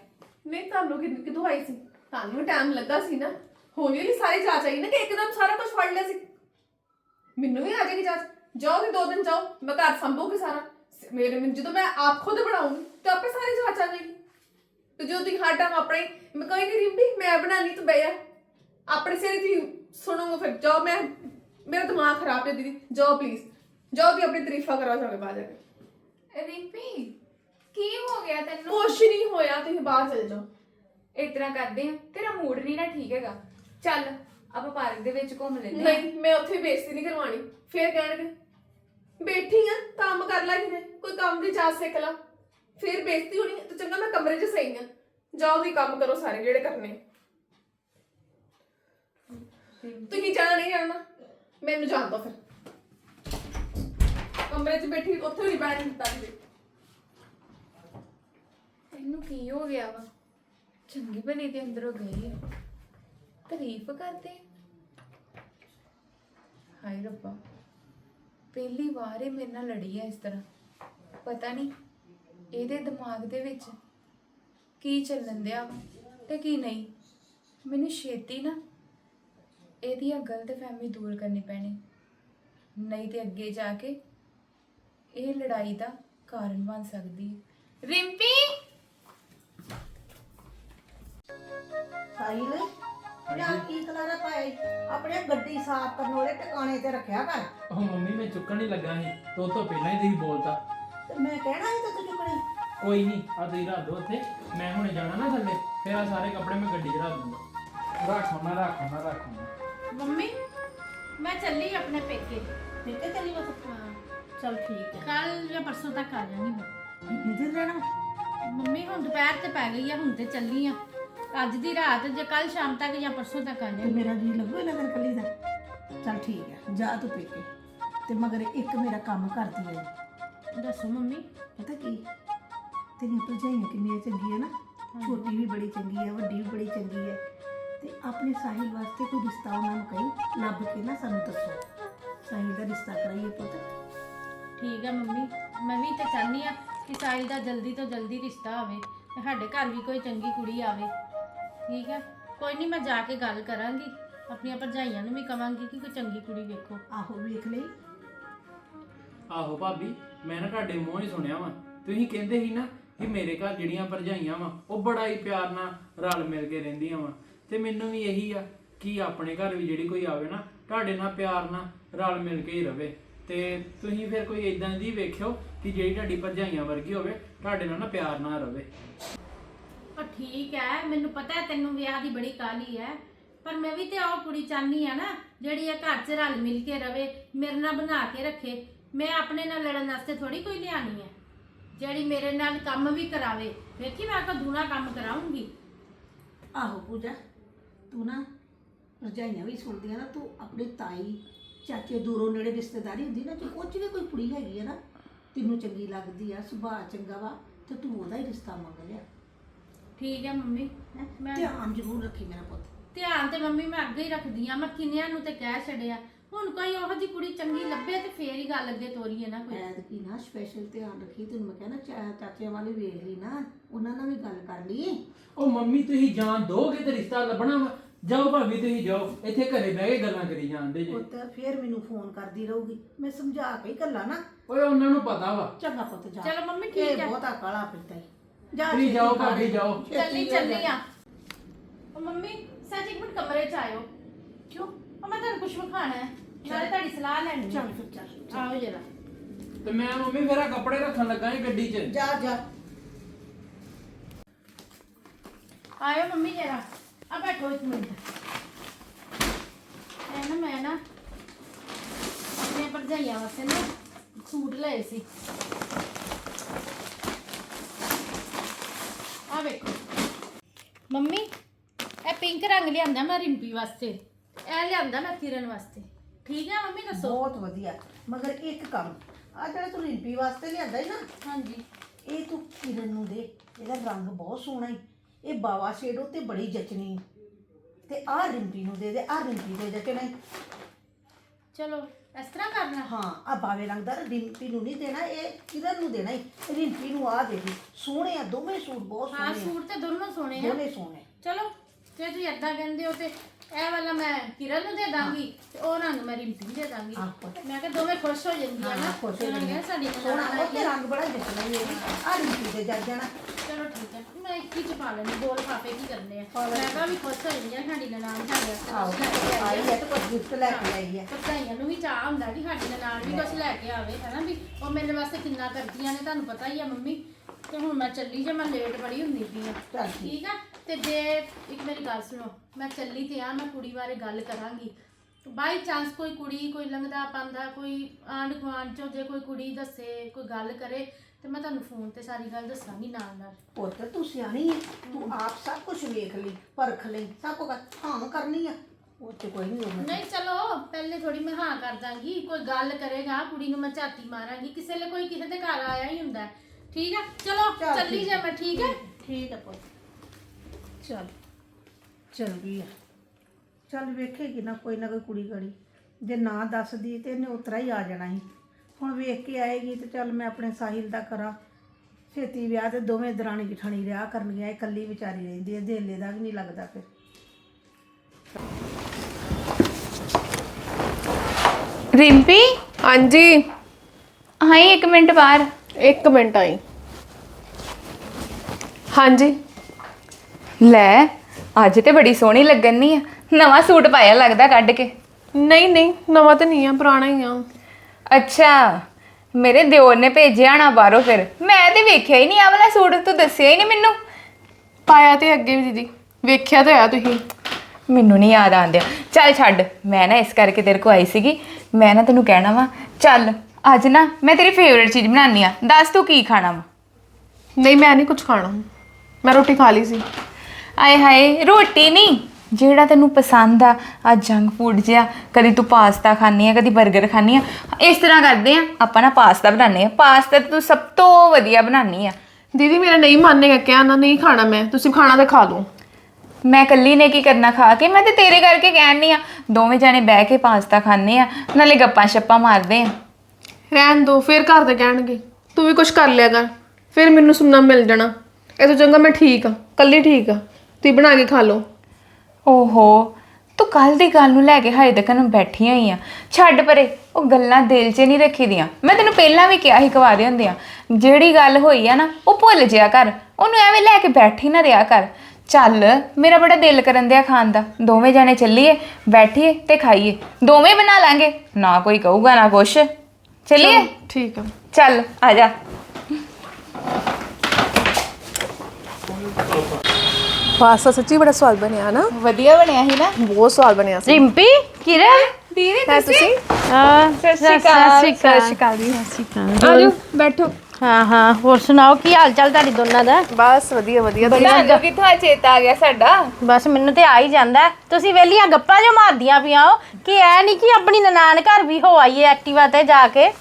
ਨਹੀਂ, ਤੁਹਾਨੂੰ ਕਿ ਕਿਦੋਂ ਆਈ ਸੀ? ਤੁਹਾਨੂੰ ਟਾਈਮ ਲੱਗਾ ਸੀ ਨਾ। ਹੌਲੀ ਹੌਲੀ ਸਾਰੇ ਜਾ ਚਾਹੀ ਨਾ ਕਿ ਇੱਕਦਮ ਸਾਰਾ ਕੁਝ ਫੜ ਲਿਆ ਸੀ। ਮੈਨੂੰ ਵੀ ਆ ਜਾਏਗੀ ਜਾਂਚ ਜਾਓ ਵੀ ਦੋ ਦਿਨ ਜਾਓ। ਮੈਂ ਘਰ ਸੰਭੂਗੀ ਸਾਰਾ। ਮੇਰੇ ਮੈਨੂੰ ਜਦੋਂ ਮੈਂ ਆਪ ਖੁਦ ਬਣਾਉਂਗੀ, ਤਾਂ ਆਪੇ ਸਾਰੀ ਜਾਂਚ ਆ ਜਾਏਗੀ ਤੇ ਜੋ ਤੁਸੀਂ ਹਰ ਟਾਈਮ ਆਪਣੇ, ਮੈਂ ਕੋਈ ਨਹੀਂ ਰਿੰਪੀ, ਮੈਂ ਬਣਾਣੀ ਤੂੰ ਬਈਆ ਆਪਣੇ ਸਿਰ ਦੀ ਸੁਣੋਗੇ ਫਿਰ। ਜਾਓ ਮੈਂ, ਮੇਰਾ ਦਿਮਾਗ ਖਰਾਬ ਹੈ ਦੀਦੀ। ਜਾਓ ਪਲੀਜ਼ ਜਾਓ ਕਿ ਆਪਣੀ ਤਾਰੀਫਾਂ ਕਰਵਾ ਜਾਓਗੇ ਜਾ ਕੇ। ਰਿੰਪੀ ਕੀ ਹੋ ਗਿਆ ਤੈਨੂੰ? ਕੁਛ ਨਹੀਂ ਹੋਇਆ ਤੁਸੀਂ ਬਾਹਰ ਚਲੇ ਜਾਓ। ਤਰ੍ਹਾਂ ਕਰਦੇ ਆ ਤੇਰਾ ਮੂਡ ਨਹੀਂ ਨਾ ਠੀਕ ਹੈਗਾ। ਚੱਲ ਆਪਾਂ ਪਾਰਕ ਦੇ ਵਿੱਚ ਘੁੰਮ ਲੈਂਦੇ ਨਹੀਂ ਮੈਂ ਉੱਥੇ ਬੇਇੱਜ਼ਤੀ ਨਹੀਂ ਕਰਵਾਣੀ ਫੇਰ ਕਹਿਣਗੇ ਬੈਠੀ ਆ ਕੰਮ ਕਰ ਲੈ ਕਿਤੇ ਕੋਈ ਕੰਮ ਦੀ ਜਾ ਸਿੱਖ ਲਾ। ਫੇਰ ਬੇਇੱਜ਼ਤੀ ਹੋਣੀ ਤੇ ਚੰਗਾ ਮੈਂ ਕਮਰੇ 'ਚ ਸਹੀ ਆ। ਜਾਓ ਵੀ ਕੰਮ ਕਰੋ ਸਾਰੇ ਜਿਹੜੇ ਕਰਨੇ। ਤੁਸੀਂ ਜਾਣਾ ਨਹੀਂ ਜਾਣਾ? ਮੈਨੂੰ ਜਾਣ ਦੋ ਫਿਰ। ਕਮਰੇ 'ਚ ਬੈਠੀ, ਉੱਥੇ ਨਹੀਂ ਬੈਠ ਦਿੱਤਾ ਜੀ ਇਹਨੂੰ ਕੀ ਹੋ ਗਿਆ ਵਾ? ਚੰਗੀ ਭਲੀ ਦੇ ਅੰਦਰੋਂ ਗਈ ਆ। ਤਾਰੀਫ ਕਰਦੇ ਹਾਏ ਰੱਬਾ। ਪਹਿਲੀ ਵਾਰ ਇਹ ਮੇਰੇ ਨਾਲ ਲੜੀ ਆ ਇਸ ਤਰ੍ਹਾਂ। ਪਤਾ ਨਹੀਂ ਇਹਦੇ ਦਿਮਾਗ ਦੇ ਵਿੱਚ ਕੀ ਚੱਲਣ ਦਿਆ ਵਾ ਤੇ ਕੀ ਨਹੀਂ। ਮੈਨੂੰ ਛੇਤੀ ਨਾ ਇਹਦੀ ਆ ਗਲਤ ਫਹਿਮੀ ਦੂਰ ਕਰਨੀ ਪੈਣੀ। ਨਹੀਂ ਤੇ ਅੱਗੇ ਜਾ ਕੇ ਇਹ ਲੜਾਈ ਦਾ ਕਾਰਨ ਬਣ ਸਕਦੀ ਹੈ। ਰਿੰਪੀ! ਸਾਹਿਲ ਯਾਰ ਕੀ ਕਲਾਰਾ ਪਾਇਆ? ਆਪਣੇ ਗੱਡੀ ਸਾਫ਼ ਕਰਨ ਵਾਲੇ ਟਿਕਾਣੇ ਤੇ ਰੱਖਿਆ ਕਰ ਉਹ ਮੰਮੀ ਮੈਂ ਚੁੱਕਣ ਹੀ ਲੱਗਾ ਸੀ। ਤੋਂ ਤੋਂ ਪਹਿਲਾਂ ਹੀ ਤੁਸੀਂ ਬੋਲਤਾ। ਤੇ ਮੈਂ ਕਹਿਣਾ ਸੀ ਤੇ ਤੂੰ ਚੁੱਕਣੀ। ਕੋਈ ਨਹੀਂ ਆ ਤੁਸੀਂ ਰੱਖ ਦਿਓ ਉੱਥੇ। ਮੈਂ ਹੁਣੇ ਜਾਣਾ ਨਾ ਥੱਲੇ। ਫਿਰ ਆ ਸਾਰੇ ਕੱਪੜੇ ਮੈਂ ਗੱਡੀ 'ਚ ਰੱਖ ਦੂੰਗਾ। ਰੱਖੋ ਨਾ ਰੱਖੋ ਨਾ ਰੱਖੋ ਮੰਮੀ ਮੈਂ ਚੱਲੀ ਆਪਣੇ ਪੇਕੇ। ਹੈ ਚੱਲੀ ਬਸ? ਹਾਂ। ਚਲ ਠੀਕ ਹੈ। ਕੱਲ ਜਾਂ ਪਰਸੋਂ ਤੱਕ ਆ ਜਾਣੀ ਮੈਂ। ਕਿੰਨੇ ਦਿਨ ਰਹਿਣਾ ਮੰਮੀ ਹੁਣ ਦੁਪਹਿਰ ਤੇ ਪੈ ਗਈ ਆ ਹੁਣ ਤੇ ਚੱਲੀ ਆ। ਅੱਜ ਦੀ ਰਾਤ ਜੇ ਕੱਲ ਸ਼ਾਮ ਤੱਕ ਜਾਂ ਪਰਸੋਂ ਤੱਕ ਆ ਤੇ ਜਾਣੀ ਮੇਰਾ ਜੀ ਲੱਗੂ ਇਹਨਾਂ ਦਿਨ ਕੱਲੀ ਦਾ? ਚੱਲ ਠੀਕ ਹੈ ਜਾ ਤੂੰ ਪੇਕੇ। ਤੇ ਮਗਰ ਇੱਕ ਮੇਰਾ ਕੰਮ ਕਰਦੀ ਹੈ। ਦੱਸੋ ਮੰਮੀ। ਪਤਾ ਕੀ? ਤੇਰੀਆਂ ਭਰਜਾਈਆਂ ਕਿੰਨੀਆਂ ਚੰਗੀਆਂ ਨਾ? ਛੋਟੀ ਵੀ ਬੜੀ ਚੰਗੀ ਹੈ ਵੱਡੀ ਵੀ ਬੜੀ ਚੰਗੀ ਹੈ। ਤੇ ਆਪਣੇ ਸਾਹਿਲ ਵਾਸਤੇ ਕੋਈ ਰਿਸ਼ਤਾ ਉਹਨਾਂ ਨੂੰ ਕਹੀ ਲੱਭ ਕੇ ਨਾ ਸਾਨੂੰ ਦੱਸੋ। ਸਾਹਿਲ ਦਾ ਰਿਸ਼ਤਾ ਕਰਾਈਏ ਪੁੱਤ। ਠੀਕ ਹੈ ਮੰਮੀ ਮੈਂ ਵੀ ਤੇ ਚਾਹਨੀ ਆ ਕਿ ਸਾਹਿਲ ਦਾ ਜਲਦੀ ਤੋਂ ਜਲਦੀ ਰਿਸ਼ਤਾ ਹੋਵੇ ਤੇ ਸਾਡੇ ਘਰ ਵੀ ਕੋਈ ਚੰਗੀ ਕੁੜੀ ਆਵੇ। ਠੀਕ ਹੈ ਕੋਈ ਨਹੀਂ ਮੈਂ ਜਾ ਕੇ ਗੱਲ ਕਰਾਂਗੀ ਆਪਣੀਆਂ ਭਰਜਾਈਆਂ ਨੂੰ ਵੀ ਕਵਾਂਗੀ ਕਿ ਕੋਈ ਚੰਗੀ ਕੁੜੀ ਵੇਖੋ। ਆਹੋ ਵੇਖ ਲਈ। ਆਹੋ ਭਾਬੀ ਮੈਂ ਨਾ ਤੁਹਾਡੇ ਮੂੰਹੋਂ ਹੀ ਸੁਣਿਆ ਵਾ। ਤੁਸੀਂ ਕਹਿੰਦੇ ਸੀ ਨਾ ਕਿ ਮੇਰੇ ਘਰ ਜਿਹੜੀਆਂ ਭਰਜਾਈਆਂ ਵਾ ਉਹ ਬੜਾ ਹੀ ਪਿਆਰ ਨਾਲ ਰਲ ਮਿਲ ਕੇ ਰਹਿੰਦੀਆਂ ਵਾ। ਤੇ ਮੈਨੂੰ ਵੀ ਇਹੀ ਆ ਕਿ ਆਪਣੇ ਘਰ ਵੀ ਜਿਹੜੀ ਕੋਈ ਆਵੇ ਨਾ ਤੁਹਾਡੇ ਨਾਲ ਪਿਆਰ ਨਾਲ ਰਲ ਮਿਲ ਕੇ ਹੀ ਰਵੇ। ਤੇ ਤੁਸੀਂ ਫਿਰ ਕੋਈ ਇਦਾਂ ਦੀ ਵੇਖਿਓ ਕਿ ਜਿਹੜੀ ਤੁਹਾਡੀ ਭਰਜਾਈਆਂ ਵਰਗੀ ਹੋਵੇ ਤੁਹਾਡੇ ਨਾਲ ਨਾ ਪਿਆਰ ਨਾਲ ਰਵੇ। ਪਰ ਠੀਕ ਹੈ ਮੈਨੂੰ ਪਤਾ ਹੈ ਤੈਨੂੰ ਵਿਆਹ ਦੀ ਬੜੀ ਕਾਹਲੀ ਹੈ ਪਰ ਮੈਂ ਵੀ ਤੇ ਉਹ ਕੁੜੀ ਚਾਹਨੀ ਆ ਨਾ ਜਿਹੜੀ ਇਹ ਘਰ 'ਚ ਰਲ ਮਿਲ ਕੇ ਰਵੇ ਮੇਰੇ ਨਾਲ ਬਣਾ ਕੇ ਰੱਖੇ ਮੈਂ ਆਪਣੇ ਨਾਲ ਲੜਨ ਵਾਸਤੇ ਥੋੜੀ ਕੋਈ ਲਿਆਣੀ ਹੈ। ਜਿਹੜੀ ਮੇਰੇ ਨਾਲ ਕੰਮ ਵੀ ਕਰਾਵੇ ਵੇਖੀ ਮੈਂ ਕੋ ਦੂਣਾ ਕੰਮ ਕਰਾਉਂਗੀ ਆਹੋ ਪੂਜਾ ਤੂੰ ਨਾ ਰਜਾਈਆਂ ਵੀ ਸੁਣਦੀਆਂ ਨਾ ਤੂੰ ਆਪਣੀ ਤਾਈ ਚਾਚੇ ਦੂਰੋਂ ਨੇੜੇ ਰਿਸ਼ਤੇਦਾਰੀ ਹੁੰਦੀ ਨਾ ਤੂੰ ਉਹ 'ਚ ਵੀ ਕੋਈ ਕੁੜੀ ਹੈਗੀ ਹੈ ਨਾ ਤੈਨੂੰ ਚੰਗੀ ਲੱਗਦੀ ਆ ਸੁਭਾਅ ਚੰਗਾ ਵਾ ਤੇ ਤੂੰ ਉਹਦਾ ਹੀ ਰਿਸ਼ਤਾ ਮੰਗ ਲਿਆ। ਠੀਕ ਹੈ ਮੰਮੀ। ਹੈਂ? ਮੈਂ- ਧਿਆਨ ਜ਼ਰੂਰ ਰੱਖੀ ਮੇਰਾ ਪੁੱਤ। ਧਿਆਨ ਤੇ ਮੰਮੀ ਮੈਂ ਅੱਗੇ ਹੀ ਰੱਖਦੀ ਆ ਮੈਂ ਕਿੰਨਿਆਂ ਨੂੰ ਤੇ ਕਹਿ ਛੱਡਿਆ। ਹੁਣ ਕੋਈ ਉਹੋ ਜੀ ਕੁੜੀ ਚੰਗੀ ਲੱਭੇ ਤੇ ਫੇਰ ਹੀ ਗੱਲ ਅੱਗੇ ਤੋਰੀਏ ਨਾ ਕੋਈ। ਐਦ ਕੀ ਨਾ ਸਪੈਸ਼ਲ ਧਿਆਨ ਰੱਖੀ ਤੈਨੂੰ ਮੈਂ ਕਹਿਣਾ ਚਾ- ਚਾਚਿਆਂ ਵਾਲੀ ਵੇਖ ਲਈ ਨਾ ਉਹਨਾਂ ਨਾਲ ਵੀ ਗੱਲ ਕਰ ਲਈ। ਉਹ ਮੰਮੀ ਤੁਸੀਂ ਜਾਣ ਦੋਗੇ ਤੇ ਰਿਸ਼ਤਾ ਲੱਭਣਾ ਵਾ। ਜਾਓ ਭਾਬੀ ਤੁਸੀਂ ਜਾਓ। ਇੱਥੇ ਘਰੇ ਬਹਿ ਕੇ ਗੱਲਾਂ ਕਰੀ ਜਾਂਦੇ ਜੀ। ਪੁੱਤ ਫੇਰ ਮੈਨੂੰ ਫੋਨ ਕਰਦੀ ਰਹੂਗੀ। ਮੈਂ ਸਮਝਾ ਕੇ ਹੀ ਗੱਲਾਂ ਨਾ। ਓਏ ਉਹਨਾਂ ਨੂੰ ਪਤਾ ਵਾ। ਚੰਗਾ ਪੁੱਤ ਜਾ। ਚਲੋ ਮੰਮੀ ਇਹ ਠੀਕ ਹੈ। ਬਹੁਤਾ ਕਾਲਾ ਫਿਰਦਾ ਈ। ਜਾ ਤੁਸੀਂ ਛੇਤੀ ਜਾਓ। ਭਾਬੀ ਜਾਓ। ਚੱਲੀ ਚੱਲੀ ਆ। ਉਹ ਮੰਮੀ ਸੱਚ ਇੱਕ ਮਿੰਟ ਕਮਰੇ 'ਚ ਆਇਓ। ਕਿਉਂ? ਉਹ ਮੈਂ ਤੁਹਾਨੂੰ ਕੁਝ ਵਿਖਾਣਾ ਹੈ। ਨਾਲੇ ਤੁਹਾਡੀ ਸਲਾਹ ਲੈਣੀ ਹੈ। ਚੱਲ ਫਿਰ ਚੱਲ। ਆਓ ਜਰਾ। ਤੇ ਮੈਂ ਮੰਮੀ ਫੇਰ ਆਹ ਕੱਪੜੇ ਰੱਖਣ ਲੱਗਾ ਸੀ ਗੱਡੀ 'ਚ। ਜਾ ਜਾ। ਆਇਓ ਮੰਮੀ ਜਰਾ। ਆ ਬੈਠੋ ਇੱਕ ਮਿੰਟ। ਇਹ ਨਾ ਮੈਂ ਨਾ ਆਪਣੇ ਭਰਜਾਈਆਂ ਵਾਸਤੇ ਨਾ ਸੂਟ ਲਏ ਸੀ। ਆ ਵੇਖੋ। ਮੰਮੀ ਇਹ ਪਿੰਕ ਰੰਗ ਲਿਆਂਦਾ ਮੈਂ ਰਿੰਪੀ ਵਾਸਤੇ। ਇਹ ਲਿਆਂਦਾ ਮੈਂ ਕਿਰਨ ਵਾਸਤੇ। ਠੀਕ ਹੈ ਮੰਮੀ ਦੱਸੋ? ਬਹੁਤ ਵਧੀਆ। ਮਗਰ ਇੱਕ ਕੰਮ ਆ ਜਿਹੜਾ ਤੂੰ ਰਿੰਪੀ ਵਾਸਤੇ ਲਿਆਂਦਾ ਹੈ ਨਾ ਹਾਂਜੀ। ਇਹ ਤੂੰ ਕਿਰਨ ਨੂੰ ਦੇ। ਇਹਦਾ ਰੰਗ ਬਹੁਤ ਸੋਹਣਾ ਈ। ਇਹ ਬਾਵਾ ਸ਼ੇਡ ਉੱਤੇ ਬੜੀ ਜਚਣੀ। ਤੇ ਆ ਰਿੰਪੀ ਨੂੰ ਦੇ ਦੇ ਆ ਰਿੰਪੀ ਦੇ ਜਚਣਾ। ਚਲੋ ਇਸ ਤਰ੍ਹਾਂ ਕਰਨਾ। ਹਾਂ ਆ ਬਾਵੇ ਰੰਗ ਦਾ ਰਿੰਪੀ ਨੂੰ ਨਹੀਂ ਦੇਣਾ ਇਹ ਕਿਰਨ ਨੂੰ ਦੇਣਾ ਈ ਰਿੰਪੀ ਨੂੰ ਆ ਦੇ ਦੀ। ਸੋਹਣੇ ਆ ਦੋਵੇਂ ਸੂਟ ਬਹੁਤ ਹਾਂ ਸੋਹਣੇ ਸੂਟ ਤੇ ਦੋਨੋਂ ਸੋਹਣੇ ਆ ਆ। ਦੋਨੇ ਸੋਹਣੇ। ਚਲੋ ਜੇ ਤੁਸੀਂ ਏਦਾਂ ਕਹਿੰਦੇ ਹੋ ਤੇ ਇਹ ਵਾਲਾ ਮੈਂ ਕਿਰਨ ਨੂੰ ਦੇ ਦਾਂਗੀ ਤੇ ਉਹ ਰੰਗ ਮੈਂ ਰਿੰਪੀ ਨੂੰ ਦੇ ਦਾਂਗੀ। ਹਾਂ। ਮੈਂ ਕਿਹਾ ਦੋਵੇਂ ਖੁਸ਼ ਹੋ ਜਾਂਦੀਆਂ ਨਾ। ਹਾਂ ਖੁਸ਼ ਹੋ ਉਹਨਾਂ ਨੇ ਜਾਣੀ ਸਾਡੀ ਸੋਹਣਾ ਉਹ ਤੇ ਰੰਗ ਬੜਾ ਜਚਣਾ ਈ ਆ ਰਿੰਪੀ ਦੇ ਜੱਜ ਜਾਣਾ। ਚਲੋ ਠੀਕ ਹੈ ਮੈਂ ਇੱਕ ਹੀ ਚ ਪਾ ਲੈਣੀ ਦੋ ਲਿਫਾਫੇ ਕੀ ਕਰਨੇ ਆ। ਪਾ। ਮੈਂ ਕਿਹਾ ਵੀ ਖੁਸ਼ ਹੋ ਜਾਂਦੀਆਂ ਸਾਡੀ ਨਨਾਣ ਸਾਡੇ ਵਾਸਤੇ ਲੈ ਕੇ ਆਈ ਆਈ ਹੈ ਹੈ ਤੇ ਕੋਈ ਗਿਫਟ ਲੈ ਕੇ ਆਈ ਹੈ। ਭਰਜਾਈਆਂ ਨੂੰ ਵੀ ਚਾਹ ਹੁੰਦਾ ਕਿ ਸਾਡੀ ਨਨਾਣ ਵੀ ਕੁਝ ਲੈ ਕੇ ਆਵੇ ਹਨਾ ਵੀ ਉਹ ਮੇਰੇ ਵਾਸਤੇ ਕਿੰਨਾ ਕਰਦੀਆਂ ਨੇ ਤੁਹਾਨੂੰ ਪਤਾ ਹੀ ਆ ਮੰਮੀ। ਤੇ ਹੁਣ ਮੈਂ ਚੱਲੀ ਜੇ ਮੈਂ ਲੇਟ ਬੜੀ ਹੁੰਦੀ ਪਈ ਆ। ਚੱਲ ਠੀਕ। ਠੀਕ ਆ? ਤੇ ਜੇ ਇੱਕ ਮੇਰੀ ਗੱਲ ਸੁਣੋ ਮੈਂ ਚੱਲੀ ਤੇ ਆ ਮੈਂ ਕੁੜੀ ਬਾਰੇ ਗੱਲ ਕਰਾਂਗੀ। ਬਾਈ ਚਾਂਸ ਕੋਈ ਕੁੜੀ ਕੋਈ ਲੰਘਦਾ ਪਾਂਦਾ ਕੋਈ ਆਂਢ ਗੁਆਂਢ ਚੋਂ ਜੇ ਕੋਈ ਕੁੜੀ ਦੱਸੇ ਕੋਈ ਗੱਲ ਕਰੇ ਤੇ ਮੈਂ ਤੁਹਾਨੂੰ ਫੋਨ ਤੇ ਸਾਰੀ ਗੱਲ ਦੱਸਾਂਗੀ ਨਾਲ ਨਾਲ। ਪੁੱਤ ਤੂੰ ਸਿਆਣੀ ਹੈ ਤੂੰ ਆਪ ਸਭ ਕੁਝ ਵੇਖ ਲਈ ਪਰਖ ਲਈ ਸਭ ਕੁਝ ਹਾਂ ਕਰਨੀ ਆ। ਉਹ ਤੇ ਕੋਈ ਨਹੀਂ ਹੋਣਾ। ਨਹੀਂ ਚਲੋ ਪਹਿਲੇ ਥੋੜੀ ਮੈਂ ਹਾਂ ਕਰ ਦਾਂਗੀ। ਕੋਈ ਗੱਲ ਕਰੇਗਾ ਕੁੜੀ ਨੂੰ ਮੈਂ ਝਾਤੀ ਮਾਰਾਂਗੀ। ਕਿਸੇ ਲਈ ਕੋਈ ਕਿਸੇ ਦੇ ਘਰ ਆਇਆ ਹੀ ਹੁੰਦਾ। ਹੈ। ਠੀਕ ਆ? ਚਲੋ ਚੱਲ ਚੱਲੀ ਠੀਕ ਜਾ ਮੈਂ ਠੀਕ ਹੈ ਠੀਕ ਹੈ ਪੁੱਤ। ਚੱਲ ਚੱਲ ਗਈ ਆ। ਚੱਲ ਵੇਖੇਗੀ ਨਾ ਕੋਈ ਨਾ ਕੋਈ ਕੁੜੀ ਗੜੀ। ਜੇ ਨਾ ਦੱਸਦੀ ਤੇ ਇਹਨੇ ਉਤਰਾ ਹੀ ਆ ਜਾਣਾ ਸੀ। ਹੁਣ ਵੇਖ ਕੇ ਆਏਗੀ ਤੇ ਚੱਲ ਮੈਂ ਆਪਣੇ ਸਾਹਿਲ ਦਾ ਕਰਾਂ। ਛੇਤੀ ਵਿਆਹ ਤੇ ਦੋਵੇਂ ਦਰਾਣੀ ਜਠਾਣੀ ਵਿਆਹ ਕਰਨਗੀਆਂ ਇਹ ਇਕੱਲੀ ਵਿਚਾਰੀ ਰਹਿੰਦੀ ਹੈ ਦੇਲੇ ਦਾ ਵੀ ਨਹੀਂ ਲੱਗਦਾ ਫਿਰ। ਰਿੰਪੀ? ਹਾਂਜੀ। ਹਾਈ ਇੱਕ ਮਿੰਟ ਬਾਹਰ। ਇੱਕ ਮਿੰਟ ਆਈ। ਹਾਂਜੀ। ਲੈ ਅੱਜ ਤੇ ਬੜੀ ਸੋਹਣੀ ਲੱਗਣ ਨਹੀਂ ਆ। ਨਵਾਂ ਸੂਟ ਪਾਇਆ ਲੱਗਦਾ ਕੱਢ ਕੇ। ਨਹੀਂ ਨਹੀਂ ਨਵਾਂ ਤਾਂ ਨਹੀਂ ਆ ਪੁਰਾਣਾ ਹੀ ਆ। ਅੱਛਾ ਮੇਰੇ ਦਿਓਰ ਨੇ ਭੇਜਿਆ ਨਾ ਬਾਹਰੋਂ ਫਿਰ। ਮੈਂ ਤੇ ਵੇਖਿਆ ਹੀ ਨਹੀਂ ਆ ਵਾਲਾ ਸੂਟ ਤੂੰ ਦੱਸਿਆ ਹੀ ਨਹੀਂ ਮੈਨੂੰ। ਪਾਇਆ ਤੇ ਅੱਗੇ ਵੀ ਦੀਦੀ ਵੇਖਿਆ ਤਾਂ ਹੋਇਆ ਤੁਸੀਂ। ਮੈਨੂੰ ਨਹੀਂ ਯਾਦ ਆਂਦਿਆ ਚੱਲ ਛੱਡ ਮੈਂ ਨਾ ਇਸ ਕਰਕੇ ਤੇਰੇ ਕੋ ਆਈ ਸੀਗੀ। ਮੈਂ ਨਾ ਤੈਨੂੰ ਕਹਿਣਾ ਵਾ ਚੱਲ। ਅੱਜ ਨਾ ਮੈਂ ਤੇਰੀ ਫੇਵਰੇਟ ਚੀਜ਼ ਬਣਾਉਣੀ ਆ। ਦੱਸ ਤੂੰ ਕੀ ਖਾਣਾ ਵਾ? ਨਹੀਂ ਮੈਂ ਨਹੀਂ ਕੁਝ ਖਾਣਾ। ਮੈਂ ਰੋਟੀ ਖਾ ਲਈ ਸੀ। ਆਏ ਹਾਏ ਰੋਟੀ ਨਹੀਂ ਜਿਹੜਾ ਤੈਨੂੰ ਪਸੰਦ ਆ ਆ ਜੰਕ ਫੂਡ ਜਿਹਾ ਕਦੀ ਤੂੰ ਪਾਸਤਾ ਖਾਣੀ ਆ ਕਦੀ 버ਗਰ ਖਾਣੀ ਆ। ਇਸ ਤਰ੍ਹਾਂ ਕਰਦੇ ਆ ਆਪਾਂ ਨਾ ਪਾਸਤਾ ਬਣਾਉਂਦੇ ਆ। ਪਾਸਤਾ ਤਾਂ ਸਭ ਤੋਂ ਵਧੀਆ ਬਣਾਉਣੀ ਆ। ਦੀਦੀ ਮੇਰਾ ਨਹੀਂ ਮੰਨੇਗਾ ਕਿਹਾ ਨਾ ਨਹੀਂ ਖਾਣਾ ਮੈਂ। ਤੁਸੀਂ ਖਾਣਾ ਤਾਂ ਖਾ ਲਓ। ਮੈਂ ਇਕੱਲੀ ਨੇ ਕੀ ਕਰਨਾ ਖਾ ਕੇ? ਮੈਂ ਤੇ ਤੇਰੇ ਕਰਕੇ ਕਹਿਣੀ ਆ। ਦੋਵੇਂ ਜਾਣੇ ਬਹਿ ਕੇ ਪਾਸਤਾ ਖਾਣੇ ਆ ਨਾਲੇ ਗੱਪਾਂ ਛੱਪਾਂ ਮਾਰਦੇ ਆ। ਰਹਿਣ ਦੋ, ਫਿਰ ਘਰ ਦੇ ਕਹਿਣਗੇ। ਤੂੰ ਵੀ ਕੁਝ ਕਰ ਲਿਆ ਕਰ, ਫਿਰ ਮੈਨੂੰ ਸੁਣਨਾ ਮਿਲ ਜਾਣਾ। ਇਹ ਤੋਂ ਚੰਗਾ ਮੈਂ ਠੀਕ ਆ, ਕੱਲੀ ਠੀਕ ਆ। ਤੁਸੀਂ ਬਣਾ ਕੇ ਖਾ ਲਓ। ਓਹੋ, ਤੂੰ ਕੱਲ ਦੀ ਗੱਲ ਨੂੰ ਲੈ ਕੇ ਹਜੇ ਤੱਕ ਨੂੰ ਬੈਠੀ ਹੋਈ ਆ। ਛੱਡ ਪਰੇ, ਉਹ ਗੱਲਾਂ ਦਿਲ 'ਚ ਨਹੀਂ ਰੱਖੀਦੀਆਂ। ਮੈਂ ਤੈਨੂੰ ਪਹਿਲਾਂ ਵੀ ਕਿਹਾ ਸੀ ਕੁਵਾਰੇ ਹੁੰਦੇ ਆ ਜਿਹੜੀ ਗੱਲ ਹੋਈ ਆ ਨਾ, ਉਹ ਭੁੱਲ ਜਿਆ ਕਰ। ਉਹਨੂੰ ਐਵੇਂ ਲੈ ਕੇ ਬੈਠੀ ਨਾ ਰਿਹਾ ਕਰ। ਚੱਲ, ਮੇਰਾ ਬੜਾ ਦਿਲ ਕਰਨ ਦਿਆ ਖਾਣ ਦਾ। ਦੋਵੇਂ ਜਾਣੇ ਚੱਲੀਏ, ਬੈਠੀਏ ਤੇ ਖਾਈਏ। ਦੋਵੇਂ ਬਣਾ ਲਾਂਗੇ। ਨਾ ਕੋਈ ਕਹੂਗਾ ਨਾ ਕੁਛ। ਚੱਲੀਏ? ਠੀਕ ਆ। ਚੱਲ ਆ ਜਾ। ਪਾਸਤਾ ਸੱਚੀ ਬੜਾ ਸਵਾਦ ਬਣਿਆ ਨਾ ਵਧੀਆ ਬਣਿਆ ਸੀ ਨਾ। ਬਹੁਤ ਸਵਾਦ ਬਣਿਆ ਸੀ। ਰਿੰਪੀ ਕਿਰਨ? ਦੀਦੀ ਤੁਸੀਂ? ਹਾਂ ਸਤਿ ਸ਼੍ਰੀ ਅਕਾਲ। ਸਤਿ ਸ਼੍ਰੀ ਅਕਾਲ ਜੀ। ਆਜੋ। ਬੈਠੋ। ਹਾਂ ਹਾਂ। ਹੋਰ ਸੁਣਾਓ ਕੀ ਹਾਲ ਚਾਲ ਤੁਹਾਡੀ ਦੋਨਾਂ ਦਾ? ਬਸ ਵਧੀਆ ਵਧੀਆ। ਤੁਹਾਨੂੰ ਕਿੱਥੋਂ ਆ ਚੇਤਾ ਆ ਗਿਆ ਸਾਡਾ। ਬਸ ਮੈਨੂੰ ਤੇ ਆ ਹੀ ਜਾਂਦਾ। ਹੈ। ਤੁਸੀਂ ਵੇਲੀਆਂ ਗੱਪਾਂ ਜੋ ਮਾਰਦੀਆਂ ਪਿਆ ਹੋ ਕਿ ਐ ਨਹੀਂ ਕਿ ਆਪਣੀ ਨਨਾਣ ਘਰ ਵੀ ਹੋ ਆਈਏ ਐਕਟਿਵਾ ਤੇ ਜਾ ਕੇ?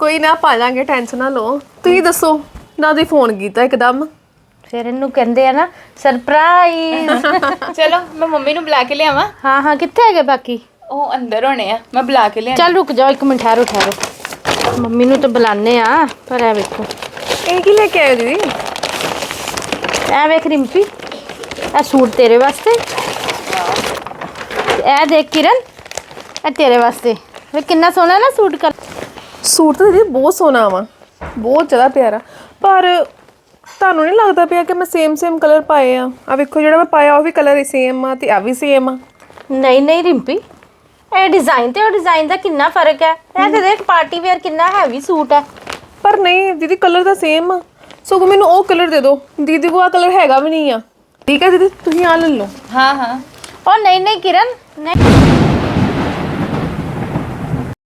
ਕੋਈ ਨਾ ਪਾ ਲਾਂਗੇ ਟੈਨਸ਼ਨ ਨਾ ਲਓ। ਤੁਸੀਂ ਦੱਸੋ ਨਾ ਦੀ ਫੋਨ ਕੀਤਾ ਇੱਕਦਮ? ਫਿਰ ਇਹਨੂੰ ਕਹਿੰਦੇ ਆ ਨਾ ਸਰਪ੍ਰਾਈਜ਼ *laughs* ਚਲੋ ਮੈਂ ਮੰਮੀ ਨੂੰ ਬੁਲਾ ਕੇ ਲਿਆਵਾਂ। ਹਾਂ ਹਾਂ। ਕਿੱਥੇ ਹੈਗੇ ਬਾਕੀ? ਉਹ ਅੰਦਰ ਹੋਣੇ ਆ। ਮੈਂ ਬੁਲਾ ਕੇ ਲਿਆ ਚੱਲ ਰੁਕ ਜਾਓ ਇੱਕ ਮਿੰਟ ਠਹਿਰੋ ਠਹਿਰੋ। ਮੰਮੀ ਨੂੰ ਤਾਂ ਬੁਲਾਣੇ ਆ ਪਰ ਐ ਵੇਖੋ। ਇਹ ਕੀ ਲੈ ਕੇ ਆਏ ਹੋ ਦੀਦੀ? ਐ ਵੇਖ ਰਿੰਪੀ ਇਹ ਸੂਟ ਤੇਰੇ ਵਾਸਤੇ ਇਹ ਦੇਖ ਕਿਰਨ ਇਹ ਤੇਰੇ ਵਾਸਤੇ। ਵੇ ਕਿੰਨਾ ਸੋਹਣਾ ਨਾ ਸੂਟ ਕਰ ਸੂਟ ਤਾਂ ਦੀਦੀ ਬਹੁਤ ਸੋਹਣਾ ਵਾ ਬਹੁਤ ਜ਼ਿਆਦਾ ਪਿਆਰਾ। ਪਰ ਤੁਹਾਨੂੰ ਨਹੀਂ ਲੱਗਦਾ ਪਿਆ ਕਿ ਮੈਂ ਸੇਮ ਸੇਮ ਕਲਰ ਪਾਏ ਆ? ਆ ਵੇਖੋ ਜਿਹੜਾ ਮੈਂ ਪਾਇਆ ਉਹ ਵੀ ਕਲਰ ਹੀ ਸੇਮ ਆ ਤੇ ਆ ਵੀ ਸੇਮ ਆ। ਨਹੀਂ ਨਹੀਂ ਰਿੰਪੀ ਇਹ ਡਿਜ਼ਾਈਨ ਤੇ ਉਹ ਡਿਜ਼ਾਈਨ ਦਾ ਕਿੰਨਾ ਫ਼ਰਕ ਹੈ? ਇਹ ਤੇ ਦੇਖ ਪਾਰਟੀ ਵੇਅਰ ਕਿੰਨਾ ਹੈਵੀ ਸੂਟ ਹੈ। ਪਰ ਨਹੀਂ ਦੀਦੀ ਕਲਰ ਤਾਂ ਸੇਮ ਆ। ਸਗੋਂ ਮੈਨੂੰ ਉਹ ਕਲਰ ਦੇ ਦਿਓ ਦੀਦੀ ਕੋ ਆ ਕਲਰ ਹੈਗਾ ਵੀ ਨਹੀਂ ਆ। ਠੀਕ ਹੈ ਦੀਦੀ ਤੁਸੀਂ ਆ ਲੈ ਲਓ। ਹਾਂ ਹਾਂ। ਉਹ ਨਹੀਂ ਨਹੀਂ ਕਿਰਨ ਨਹੀਂ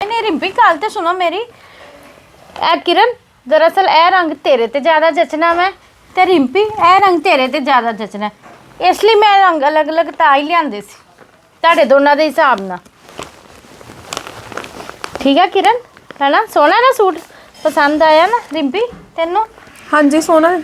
ਨਹੀਂ ਰਿੰਪੀ ਗੱਲ ਤੇ ਸੁਣੋ ਮੇਰੀ। ਇਹ ਕਿਰਨ ਦਰਅਸਲ ਇਹ ਰੰਗ ਤੇਰੇ ਤੇ ਜ਼ਿਆਦਾ ਜਚਣਾ ਮੈਂ ਤੇ ਰਿੰਪੀ ਇਹ ਰੰਗ ਤੇਰੇ ਤੇ ਜ਼ਿਆਦਾ ਜਚਣਾ। ਇਸ ਲਈ ਮੈਂ ਰੰਗ ਅਲੱਗ-ਅਲੱਗ ਤਾਂ ਹੀ ਲਿਆਂਦੇ ਸੀ। ਤੁਹਾਡੇ ਦੋਨਾਂ ਦੇ ਹਿਸਾਬ ਨਾਲ। ਠੀਕ ਹੈ ਕਿਰਨ? ਹੈਨਾ ਸੋਹਣਾ ਨਾ ਸੂਟ? ਪਸੰਦ ਆਇਆ ਨਾ ਰਿੰਪੀ? ਤੈਨੂੰ? ਹਾਂਜੀ ਸੋਹਣਾ।